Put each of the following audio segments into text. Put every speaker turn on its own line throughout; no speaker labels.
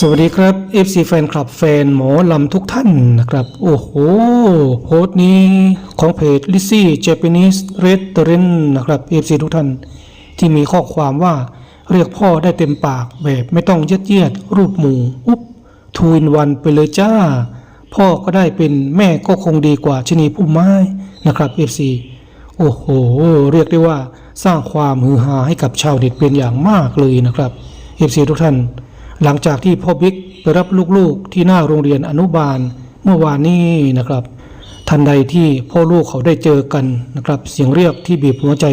สวัสดีครับ FC แฟนคลับแฟนหมอลำทุกท่านนะครับ โอ้โหโพสต์นี้ของเพจ Lizzy Japanese Restaurant นะครับ FC ทุกท่าน ที่มีข้อความว่าเรียกพ่อได้เต็มปากแบบไม่ต้องยัดเยียดรูปหมูอุ๊บทูอินวันไปเลยจ้า พ่อก็ได้เป็นแม่ก็คงดีกว่าชนีพุ่มไม้นะครับ FC โอ้โห เรียกได้ว่าสร้างความฮือฮาให้กับชาวเน็ตเป็นอย่างมากเลยนะครับ FC ทุกท่าน หลังจากที่พ่อบิ๊กไปรับลูกๆที่หน้าโรงเรียนอนุบาลเมื่อวานนี้นะครับ ทันใดที่พ่อลูกเขาได้เจอกันนะครับ เสียงเรียกที่บีบหัวใจ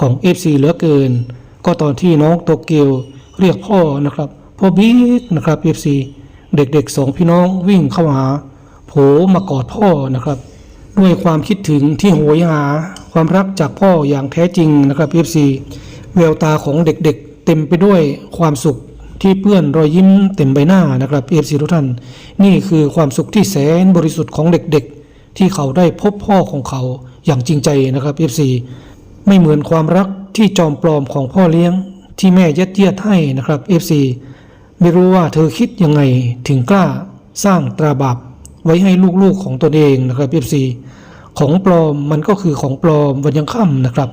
ของ FC เหลือเกิน ก็ตอนที่น้องโตเกียวเรียกพ่อนะครับพ่อบิ๊กนะครับ FC เด็กๆสองพี่น้องวิ่งเข้าหาโผมากอดพ่อนะครับ ด้วยความคิดถึงที่โหยหาความรักจากพ่ออย่างแท้จริงนะครับ FC แววตาของเด็กๆ เต็มไปด้วยความสุข ที่เปื้อนรอยยิ้มเต็มใบหน้านะครับ FC ทุกท่าน นี่คือความสุขที่แสนบริสุทธิ์ของเด็กๆ ที่เขาได้พบพ่อของเขาอย่างจริงใจนะครับ FC ไม่เหมือนความรักที่จอมปลอมของพ่อเลี้ยง ที่แม่ยัดเยียดให้นะครับ FC ไม่รู้ว่าเธอคิดยังไงถึงกล้าสร้างตราบาปไว้ให้ลูกๆของตนเองนะครับ FC ของปลอมมันก็คือของปลอมวันยังค่ำนะครับ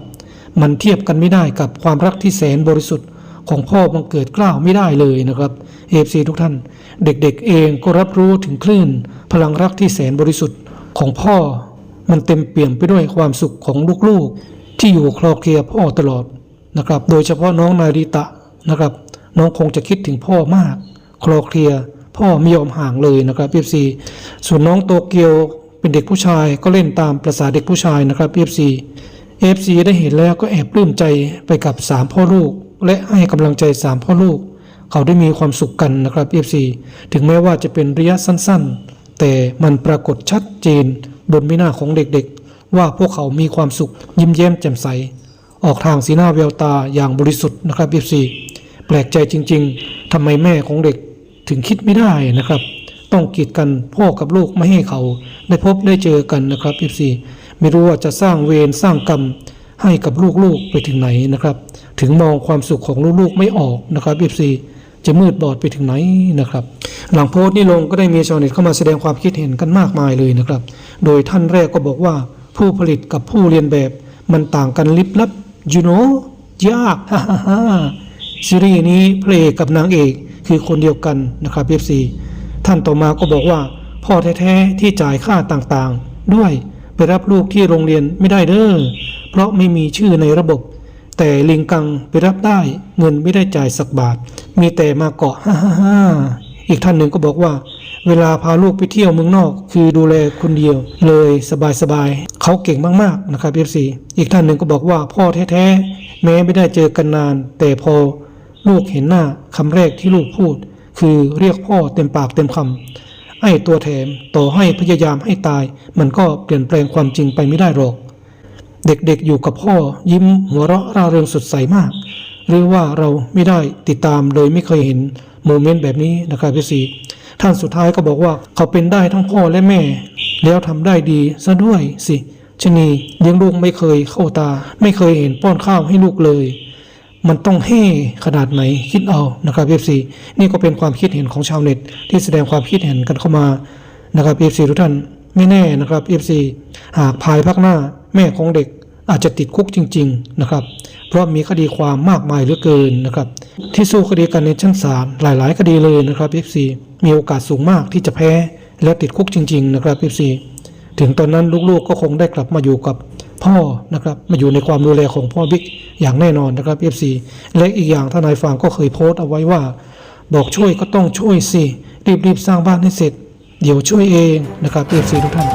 มันเทียบกันไม่ได้กับความรักที่แสนบริสุทธิ์ ของพ่อบังเกิดกล้าวไม่ได้เลยนะครับ FC ทุกท่าน เด็กๆเองก็รับรู้ถึงคลื่น พลังรักที่แสนบริสุทธิ์ของพ่อ มันเต็มเปี่ยมไปด้วยความสุขของลูกๆ ที่อยู่คลอเคลียพ่อตลอดนะครับ โดยเฉพาะน้องนาริตะนะครับ น้องคงจะคิดถึงพ่อมาก คลอเคลียพ่อไม่ยอมห่างเลยนะครับ FC ส่วนน้องโตเกียวเป็นเด็กผู้ชายก็เล่นตามประษาเด็กผู้ชายนะครับ FC FC ได้เห็นแล้วก็แอบปลื้มใจไปกับสามพ่อลูก และให้กำลังใจสามพ่อลูก เขาได้มีความสุขกันนะครับ FC ถึงแม้ว่าจะเป็นระยะสั้นๆ แต่มันปรากฏชัดเจนบนใบหน้าของเด็กๆ ว่าพวกเขามีความสุขยิ้มแย้มแจ่มใส ออกทางสีหน้าแววตาอย่างบริสุทธิ์นะครับ FC แปลกใจจริง ๆทำไมแม่ของเด็กถึงคิดไม่ได้นะครับ ต้องกีดกันพ่อกับลูกไม่ให้เขาได้พบได้เจอกันนะครับ FC ไม่รู้ว่าจะสร้างเวรสร้างกรรมให้กับลูกๆไปถึงไหนนะครับ ถึงมองความสุขของลูกๆไม่ออกนะครับ FC จะมืดบอดไปถึงไหนนะครับ หลังโพสต์นี้ลงก็ได้มีชาวเน็ตเข้ามาแสดงความคิดเห็นกันมากมายเลยนะครับ โดยท่านแรกก็บอกว่าผู้ผลิตกับผู้เรียนแบบมันต่างกันลิบลับ you know ยากฮ่าฮ่าฮ่าซีรีส์นี้พระเอกกับนางเอกคือคนเดียวกันนะครับ FC ท่านต่อมาก็บอกว่า พ่อแท้ๆที่จ่ายค่าต่างๆ ด้วยไปรับลูกที่โรงเรียนไม่ได้เด้อเพราะไม่มีชื่อในระบบ แต่ลิงกังไปรับได้เงินไม่ได้จ่ายสักบาท มีแต่มาเกาะฮ่าฮ่าฮ่าอีกท่านหนึ่งก็บอกว่า เวลาพาลูกไปเที่ยวเมืองนอก คือดูแลคนเดียว เลยสบายๆเขาเก่งมากๆนะครับ FC อีกท่านหนึ่งก็บอกว่าพ่อแท้ๆแม้ไม่ได้เจอกันนาน แต่พอลูกเห็นหน้าคำแรกที่ลูกพูด คือเรียกพ่อเต็มปากเต็มคำไอ้ตัวแถมต่อให้พยายามให้ตาย มันก็เปลี่ยนแปลงความจริงไปไม่ได้หรอก เด็กๆอยู่กับพ่อยิ้มหัวเราะร่าเริงสดใสมาก หรือว่าเราไม่ได้ติดตามเลยไม่เคยเห็นโมเมนต์แบบนี้นะครับพี่สีท่านสุดท้ายก็บอกว่าเขาเป็นได้ทั้งพ่อและแม่ แล้วทำได้ดีซะด้วยสิชนีเลี้ยงลูกไม่เคยเข้าตา ไม่เคยเห็นป้อนข้าวให้ลูกเลย มันต้องเฮ่ขนาดไหนคิดเอานะครับเอฟซีนี่ก็เป็นความคิดเห็นของชาวเน็ต ที่แสดงความคิดเห็นกันเข้ามานะครับเอฟซีทุกท่านไม่แน่นะครับเอฟซีหากภายภาคหน้าแม่ของเด็ก อาจจะติดคุกจริง ๆ นะครับ เพราะมีคดีความมากมายเหลือเกินนะครับ ที่สู้คดีกันในชั้นศาลหลาย ๆ คดีเลยนะครับเอฟซีมีโอกาสสูงมากที่จะแพ้และติดคุกจริง ๆ นะครับเอฟซีถึงตอนนั้นลูกๆก็คงได้กลับมาอยู่กับพ่อนะครับมาอยู่ในความดูแลของพ่อบิ๊กอย่างแน่นอนนะครับ FC และอีกอย่างทนายฟางก็เคยโพสต์เอาไว้ว่า บอกช่วยก็ต้องช่วยสิรีบๆสร้างบ้านให้เสร็จ เดี๋ยวช่วยเองนะครับ FC ทุกท่าน